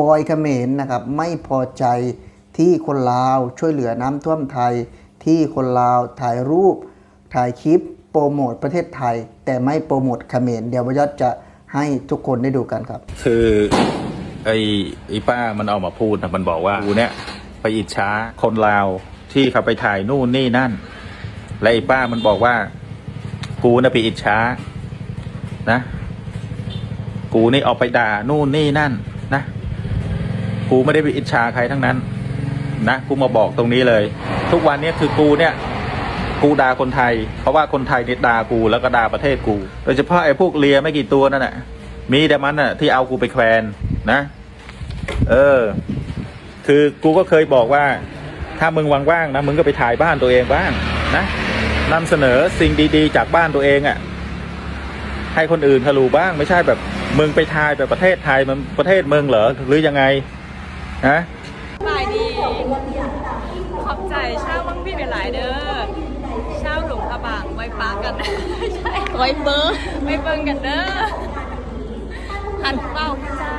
บอยเขมรนะครับไม่พอใจที่คนลาวช่วยเหลือน้ำท่วมไทย ที่คนลาวถ่ายรูป ถ่ายคลิปโปรโมทประเทศไทย แต่ไม่โปรโมทเขมรเดี๋ยววยศจะให้ทุกคนได้ดูกันครับ คือไอ้ไอ้ป้ามันเอามาพูดนะมันบอกว่ากูเนี่ยไปอิจฉาคนลาวที่เขาไปถ่ายนู่นนี่นั่น และไอ้ป้ามันบอกว่า กูน่ะไปอิจฉานะ กูนี่ออกไปด่านู่นนี่นั่น กูไม่ได้ไปอิจฉาใครทั้งนั้น นะกูมาบอกตรงนี้เลย ทุกวันนี้คือกูเนี่ย กูด่าคนไทย เพราะว่าคนไทยเนี่ยด่ากูแล้วก็ด่าประเทศกู โดยเฉพาะไอ้พวกเลียไม่กี่ตัวนั่นแหละมีแต่มันน่ะ ที่เอากูไปแควนนะ เออ คือกูก็เคยบอกว่า ถ้ามึงว่างๆนะมึงก็ไปถ่ายบ้านตัวเองบ้างนะนำเสนอสิ่งดีๆ จากบ้านตัวเองอะ่ะ ให้คนอื่นเขารู้บ้างไม่ใช่แบบมึงไปถ่ายแบบประเทศไทยมันประเทศเมึงเหรอหรือยังไง ฮะบายดีขอบใจเช่าบ้างพี่เป็นหลายเด้อเช่าหลวงพระบางไว้ปากันใช่ไว้เบิ้งไว้เบิ้งกันเด้อหันเป้าจ้า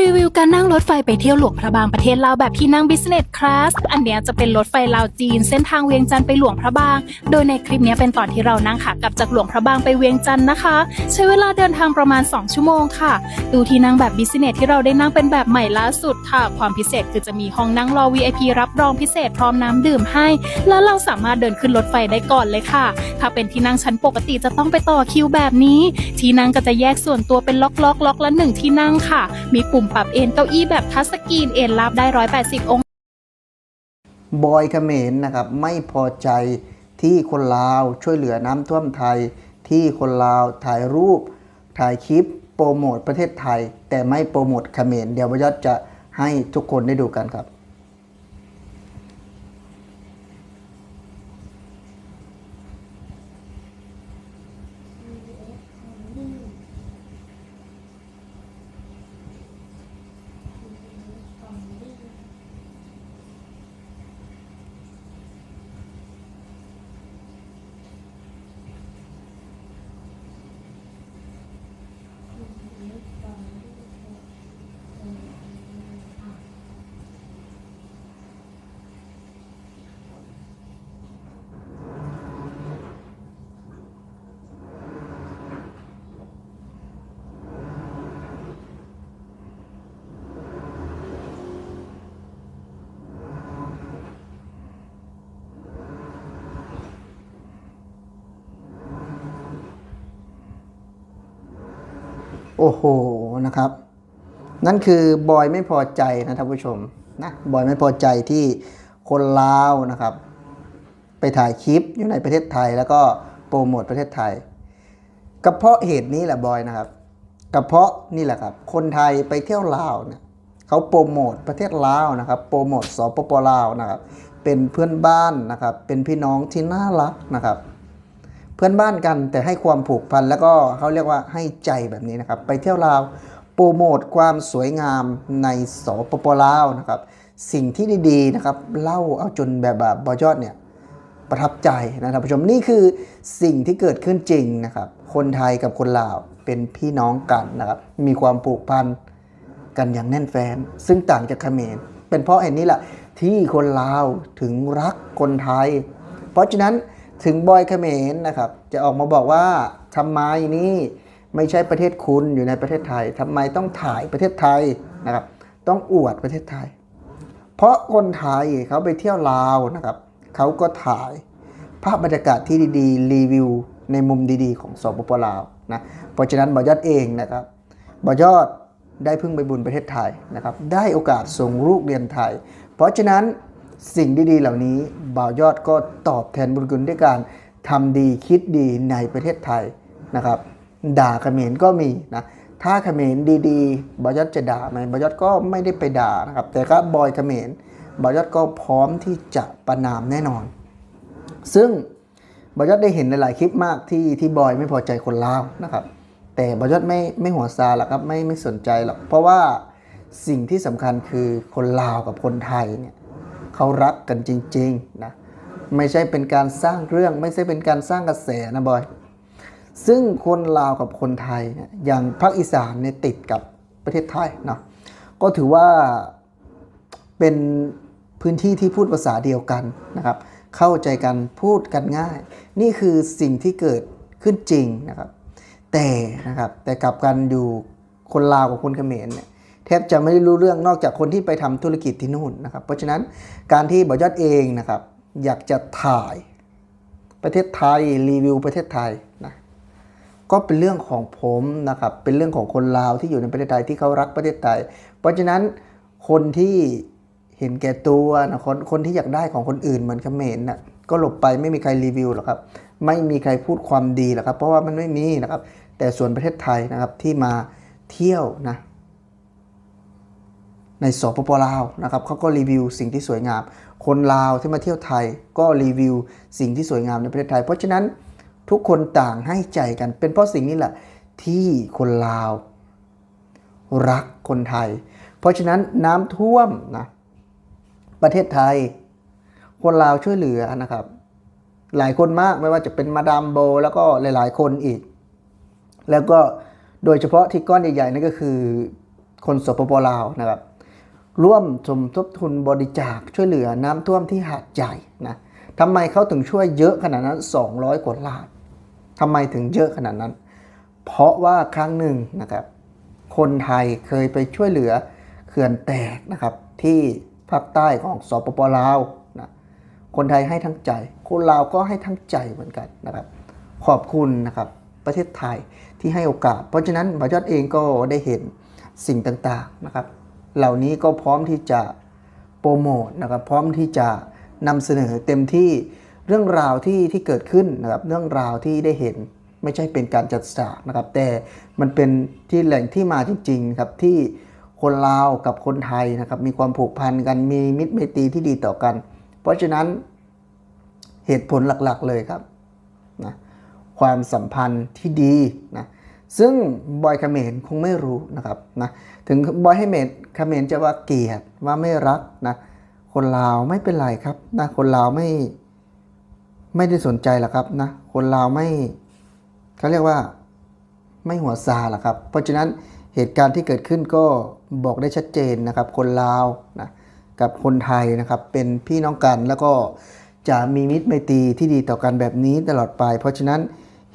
รีวิวการนั่งรถไฟไปเที่ยวหลวงพระบางประเทศลาวแบบที่นั่ง Business Class อันเนี้ยจะเป็นรถไฟลาวจีน เส้นทางเวียงจันทร์ไปหลวงพระบาง โดยในคลิปเนี้ยเป็นตอนที่เรานั่งขากลับจากหลวงพระบางไปเวียงจันทร์นะคะ ใช้เวลาเดินทางประมาณ 2 ชั่วโมงค่ะ ดูที่นั่งแบบ Business ที่เราได้นั่งเป็นแบบใหม่ล่าสุดค่ะ ความพิเศษคือจะมีห้องนั่งรอ VIP รับรองพิเศษพร้อมน้ำดื่มให้ แล้วเราสามารถเดินขึ้นรถไฟได้ก่อนเลยค่ะ ถ้าเป็นที่นั่งชั้นปกติจะต้องไปต่อคิวแบบนี้ ที่นั่งก็จะแยกส่วนตัวเป็นล็อกล็อกล็อกละหนึ่งที่นั่งค่ะ มีปุ่มปรับเอนเก้าอี้แบบทัชสกรีนเอนราบได้ 180 องศาบอยเขมรนะครับไม่พอใจที่คนลาวช่วยเหลือน้ำท่วมไทย ที่คนลาวถ่ายรูป ถ่ายคลิปโปรโมทประเทศไทย แต่ไม่โปรโมทเขมรเดี๋ยววยศจะให้ทุกคนได้ดูกันครับ โอ้โหนะครับ นั่นคือบอยไม่พอใจนะท่านผู้ชมนะบอยไม่พอใจที่คนลาวนะครับ ไปถ่ายคลิปอยู่ในประเทศไทย แล้วก็โปรโมทประเทศไทยก็เพาะเหตุนี้แหละบอยนะครับก็เพาะนี่แหละครับ คนไทยไปเที่ยวลาวเนี่ยเขาโปรโมทประเทศลาวนะครับ โปรโมทสปปลาวนะครับ เป็นเพื่อนบ้านนะครับ เป็นพี่น้องที่น่ารักนะครับ เพื่อนบ้านกันแต่ให้ความผูกพันแล้วก็เขาเรียกว่าให้ใจแบบนี้นะครับ ไปเที่ยวลาวโปรโมทความสวยงามในสปปลาวนะครับ สิ่งที่ดีๆนะครับเล่าเอาจนแบบแบบบอยอดเนี่ยประทับใจนะท่านผู้ชมนี่คือสิ่งที่เกิดขึ้นจริงนะครับ คนไทยกับคนลาวเป็นพี่น้องกันนะครับ มีความผูกพันกันอย่างแน่นแฟน ซึ่งต่างจากเขมรเป็นเพราะเหตุนี้แหละที่คนลาวถึงรักคนไทย เพราะฉะนั้น ถึงบอยเขมรนะครับ จะออกมาบอกว่าทำไมนี่ไม่ใช่ประเทศคุณอยู่ในประเทศไทยทำไมต้องถ่ายประเทศไทยนะครับ ต้องอวดประเทศไทย เพราะคนไทยเขาไปเที่ยวลาวนะครับเขาก็ถ่ายภาพบรรยากาศที่ดีๆ รีวิว ในมุมดีๆ ของสปปลาวนะเพราะฉะนั้นบอยอดเองนะครับบอยอดได้พึ่งไปบุญประเทศไทยนะครับ ได้โอกาสส่งลูกเรียนไทย เพราะฉะนั้น สิ่งดีๆเหล่านี้บ่าวยอดก็ตอบแทนบุญคุณด้วยการทำดีคิดดีในประเทศไทยนะครับ ด่าเขมรก็มีนะถ้าเขมรดีๆบอยอดจะด่าไหมบอยอดก็ไม่ได้ไปด่านะครับ แต่ก็บอยเขมรบอยอดก็พร้อมที่จะประนามแน่นอน ซึ่งบอยอดได้เห็นในหลายคลิปมากที่ที่บอยไม่พอใจคนลาวนะครับ แต่บอยอดไม่ไม่หัวซาหรอกครับไม่ไม่สนใจหรอกเพราะว่าสิ่งที่สำคัญคือคนลาวกับคนไทยเนี่ย เขารักกันจริงๆนะไม่ใช่เป็นการสร้างเรื่องไม่ใช่เป็นการสร้างกระแสนะบอย ซึ่งคนลาวกับคนไทยเนี่ยอย่างภาคอีสานเนี่ยติดกับประเทศไทยเนาะก็ถือว่าเป็นพื้นที่ที่พูดภาษาเดียวกันนะครับ เข้าใจกันพูดกันง่าย นี่คือสิ่งที่เกิดขึ้นจริงนะครับ แต่นะครับแต่กลับกันอยู่คนลาวกับคนเขมรเนี่ย แทบจะไม่ได้รู้เรื่องนอกจากคนที่ไปทำธุรกิจที่นู่นนะครับ เพราะฉะนั้นการที่บอยอดเองนะครับ อยากจะถ่ายประเทศไทยรีวิวประเทศไทยนะก็เป็นเรื่องของผมนะครับ เป็นเรื่องของคนลาวที่อยู่ในประเทศไทยที่เขารักประเทศไทย เพราะฉะนั้นคนที่เห็นแก่ตัวนะคนคนที่อยากได้ของคนอื่นเหมือนเขมรนะก็หลบไปไม่มีใครรีวิวหรอกครับ ไม่มีใครพูดความดีหรอกครับ เพราะว่ามันไม่มีนะครับ แต่ส่วนประเทศไทยนะครับที่มาเที่ยวนะ ในสปปลาวนะครับเขาก็รีวิวสิ่งที่สวยงาม คนลาวที่มาเที่ยวไทยก็รีวิวสิ่งที่สวยงามในประเทศไทย เพราะฉะนั้นทุกคนต่างให้ใจกัน เป็นเพราะสิ่งนี้แหละที่คนลาว รักคนไทย เพราะฉะนั้นน้ำท่วมนะประเทศไทย คนลาวช่วยเหลือนะครับ หลายคนมากไม่ว่าจะเป็นมาดามโบ แล้วก็หลาย ๆ คนอีก แล้วก็โดยเฉพาะที่ก้อนใหญ่ๆนั่นก็คือคนสปปลาวนะครับ ร่วมสมทบทุนบริจาคช่วยเหลือน้ำท่วมที่หาดใหญ่นะทำไมเขาถึงช่วยเยอะขนาดนั้น 200 กว่าล้านทำไมถึงเยอะขนาดนั้น เพราะว่าครั้งหนึ่งนะครับ คนไทยเคยไปช่วยเหลือเขื่อนแตกนะครับ ที่ภาคใต้ของสปปลาวนะคนไทยให้ทั้งใจ คนลาวก็ให้ทั้งใจเหมือนกันนะครับ ขอบคุณนะครับประเทศไทยที่ให้โอกาส เพราะฉะนั้นบายอดเองก็ได้เห็นสิ่งต่างๆนะครับ เหล่านี้ก็พร้อมที่จะโปรโมทนะครับพร้อมที่จะนำเสนอเต็มที่เรื่องราวที่ที่เกิดขึ้นนะครับเรื่องราวที่ได้เห็นไม่ใช่เป็นการจัดฉากนะครับ แต่มันเป็นที่แหล่งที่มาจริงๆครับที่คนลาวกับคนไทยนะครับ มีความผูกพันกันมีมิตรไมตรีที่ดีต่อกัน เพราะฉะนั้นเหตุผลหลักๆเลยครับนะความสัมพันธ์ที่ดีนะ ซึ่งบอยคาเมรคงไม่รู้นะครับนะถึงบอยให้เมรเมรจะว่าเกลียดว่าไม่รักนะคนลาวไม่เป็นไรครับนะคนลาวไม่ไม่ได้สนใจหรอกครับนะคนลาวไม่เขาเรียกว่าไม่หัวซาหรอกครับ เพราะฉะนั้นเหตุการณ์ที่เกิดขึ้นก็บอกได้ชัดเจนนะครับ คนลาวนะกับคนไทยนะครับเป็นพี่น้องกันแล้วก็จะมีมิตรไมตรีที่ดีต่อกันแบบนี้ตลอดไป เพราะฉะนั้น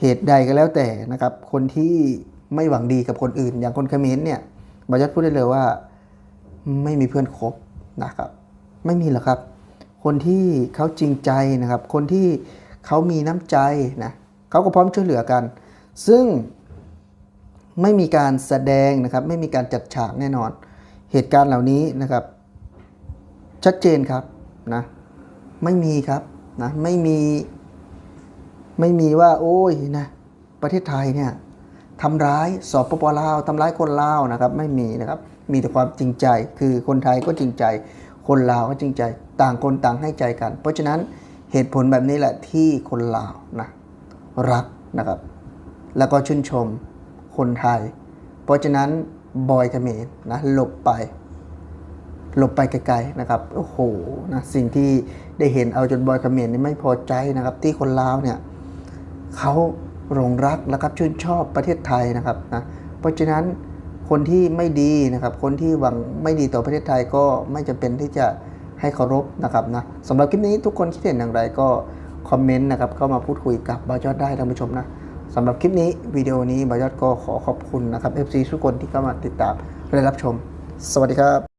เหตุใดก็แล้วแต่นะครับ คนที่ไม่หวังดีกับคนอื่น อย่างคนเขมรเนี่ยบายัดพูดได้เลยว่าไม่มีเพื่อนคบนะครับ ไม่มีหรอกครับ คนที่เขาจริงใจนะครับ คนที่เขามีน้ำใจนะเขาก็พร้อมช่วยเหลือกัน ซึ่งไม่มีการแสดงนะครับ ไม่มีการจัดฉากแน่นอน เหตุการณ์เหล่านี้นะครับ ชัดเจนครับนะไม่มีครับนะไม่มี ไม่มีว่า โอ้ยนะประเทศไทยเนี่ยทำร้ายสอบปปลาวทำร้ายคนลาวนะครับไม่มีนะครับมีแต่ความจริงใจ คือคนไทยก็จริงใจ คนลาวก็จริงใจ ต่างคนต่างให้ใจกัน เพราะฉะนั้นเหตุผลแบบนี้แหละที่คนลาวนะรักนะครับ แล้วก็ชื่นชมคนไทย เพราะฉะนั้นบอยเขมรนะหลบไปหลบไปไกลๆนะครับโอ้โหนะสิ่งที่ได้เห็นเอาจนบอยเขมรนี่ไม่พอใจนะครับ ที่คนลาวเนี่ย เขาหลงรักแล้วครับชื่นชอบประเทศไทยนะครับนะเพราะฉะนั้นคนที่ไม่ดีนะครับ คนที่หวังไม่ดีต่อประเทศไทยก็ไม่จำเป็นที่จะให้เคารพนะครับนะสำหรับคลิปนี้ทุกคนคิดเห็นอย่างไรก็คอมเมนต์นะครับเข้ามาพูดคุยกับบอยอดได้ท่านผู้ชมนะสำหรับคลิปนี้วิดีโอนี้บอยอดก็ขอขอบคุณนะครับ FC ทุกคนที่เข้ามาติดตามและรับชม สวัสดีครับ